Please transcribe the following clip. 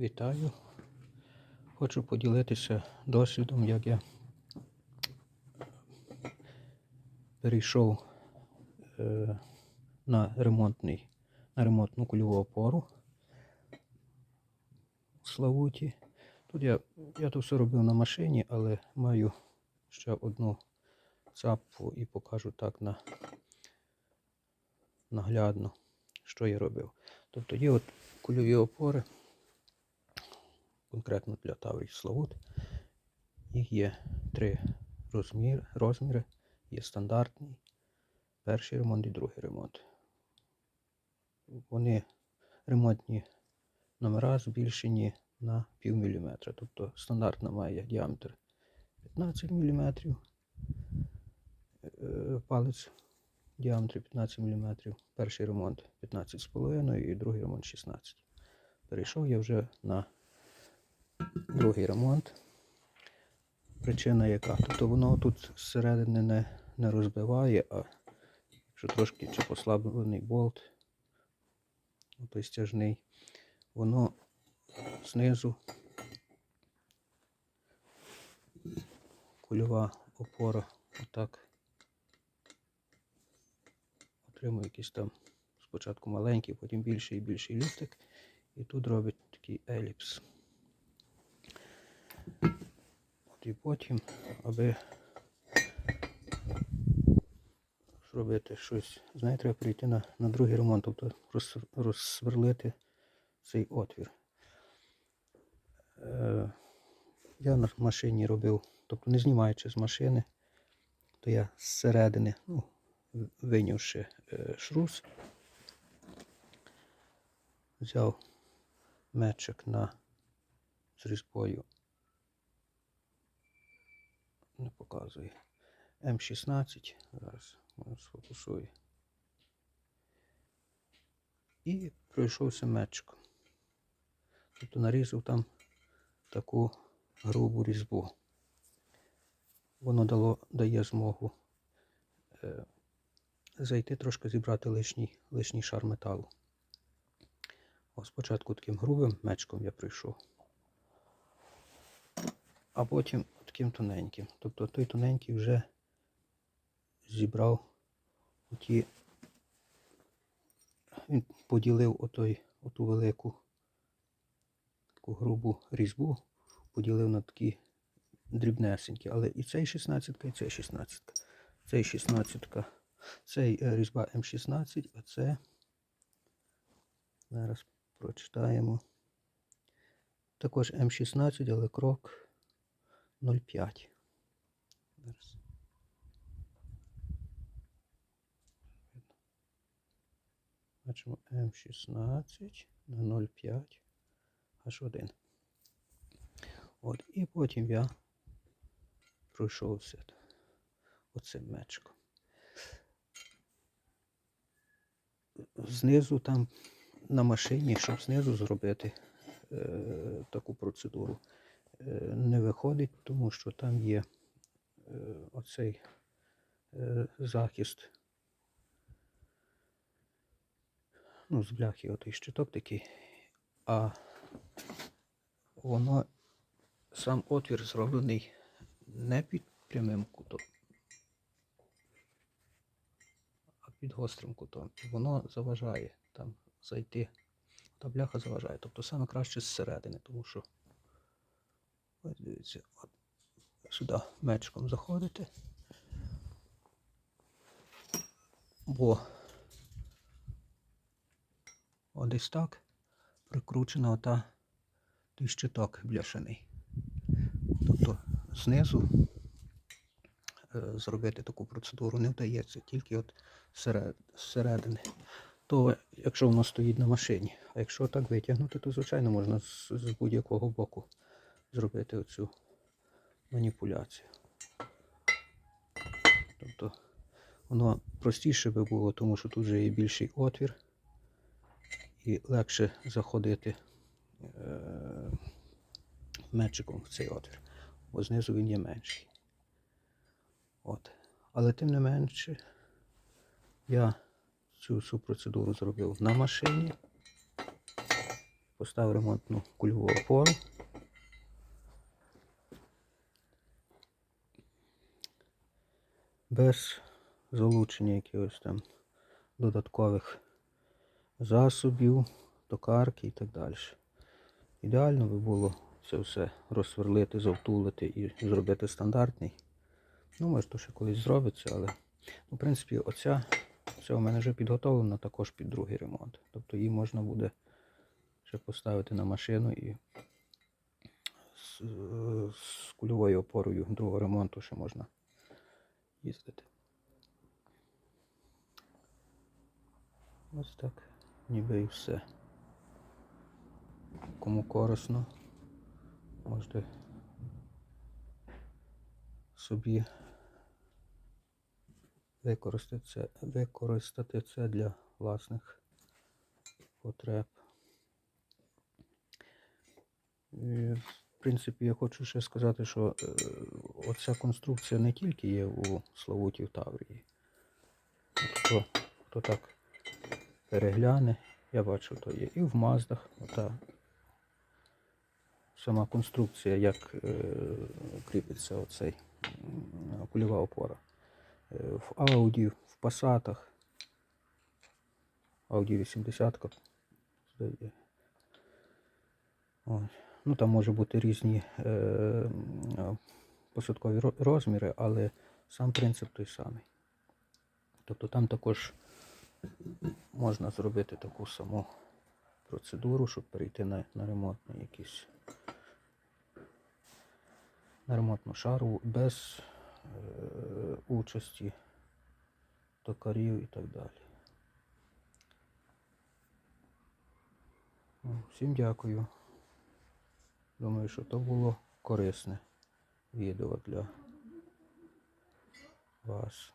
Вітаю. Хочу поділитися досвідом, як я перейшов е, на, ремонтний, на ремонтну кульову опору в Славуті. Тут я, я то все робив на машині, але маю ще одну цапу і покажу так на, наглядно, що я робив. Тобто є от кульові опори, конкретно для Таврій Славут. Їх є три розмір, розміри. Є стандартний, перший ремонт і другий ремонт. Вони ремонтні номера збільшені на пів міліметра. Тобто стандартна має діаметр 15 мм, палець діаметр 15 мм, перший ремонт 15,5 і другий ремонт 16 Перейшов я вже на другий ремонт. Причина яка? Тобто воно тут зсередини не, не розбиває, а якщо трошки чи послаблений болт, той стяжний, воно знизу кульова опора отак отримує якийсь там спочатку маленький, потім більший і більший люфтик. І тут робить такий еліпс. І потім, аби зробити щось, знаєте, треба прийти на, на другий ремонт, тобто роз, розсверлити цей отвір. Е, я на машині робив, тобто не знімаючи з машини, то я зсередини, ну, винявши е, шрус, взяв мечик на з різьбою, не показує, М16, зараз сфокусую. І пройшовся мечиком. Тобто нарізав там таку грубу різьбу. Воно дало, дає змогу е, зайти трошки зібрати лишній, лишній шар металу. О, спочатку таким грубим мечком я прийшов, а потім таким тоненьким. Тобто той тоненький вже зібрав оті, він поділив отой, оту велику таку грубу різьбу, поділив на такі дрібнесенькі. Але і цей 16 і цей 16 Цей 16 цей е, різьба М16, а це зараз прочитаємо. Також М16, але крок 0,5. Зараз. Бачимо М16 на 0,5 H1. От, і потім я пройшовся оцим мечиком. Знизу там на машині, щоб знизу зробити е, таку процедуру, не виходить, тому що там є е, оцей е, захист. Ну, з бляхи отий щиток такий, а воно сам отвір зроблений не під прямим кутом, а під гострим кутом. І воно заважає там зайти. Та бляха заважає. Тобто саме краще зсередини, тому що ось дивіться, от сюди мечком заходите. Бо от десь так прикручена ота той щиток бляшаний. Тобто знизу е, зробити таку процедуру не вдається, тільки от серед, зсередини. То якщо воно стоїть на машині, а якщо так витягнути, то звичайно можна з будь-якого боку зробити оцю маніпуляцію. Тобто воно простіше би було, тому що тут вже є більший отвір і легше заходити е, мечиком в цей отвір, бо знизу він є менший. От. Але тим не менше я цю всю процедуру зробив на машині. поставив ремонтну кульову опору. Без залучення якихось там додаткових засобів, токарки і так далі. Ідеально би було це все розсверлити, завтулити і зробити стандартний. Ну, може, то ще колись зробиться, але ну, в принципі, оця, ця у мене вже підготовлена також під другий ремонт. Тобто її можна буде ще поставити на машину і з, з кульовою опорою другого ремонту ще можна їздити. Ось так, ніби і все. Кому корисно, можете собі використати це, використати це для власних потреб. І, в принципі, я хочу ще сказати, що е, оця конструкція не тільки є у Славутів Таврії. Хто, хто так перегляне, я бачу, то є і в Маздах. Ота сама конструкція, як е, кріпиться оцей кульова опора. Е, в Ауді, в Пасатах. Ауді 80 здає. Ось. Ну там може бути різні е, посадкові розміри, але сам принцип той самий. Тобто там також можна зробити таку саму процедуру, щоб перейти на, на ремонтний якийсь на ремонтну шару без е, участі токарів і так далі. Ну, Всім дякую. Думаю, що то було корисне відео для вас.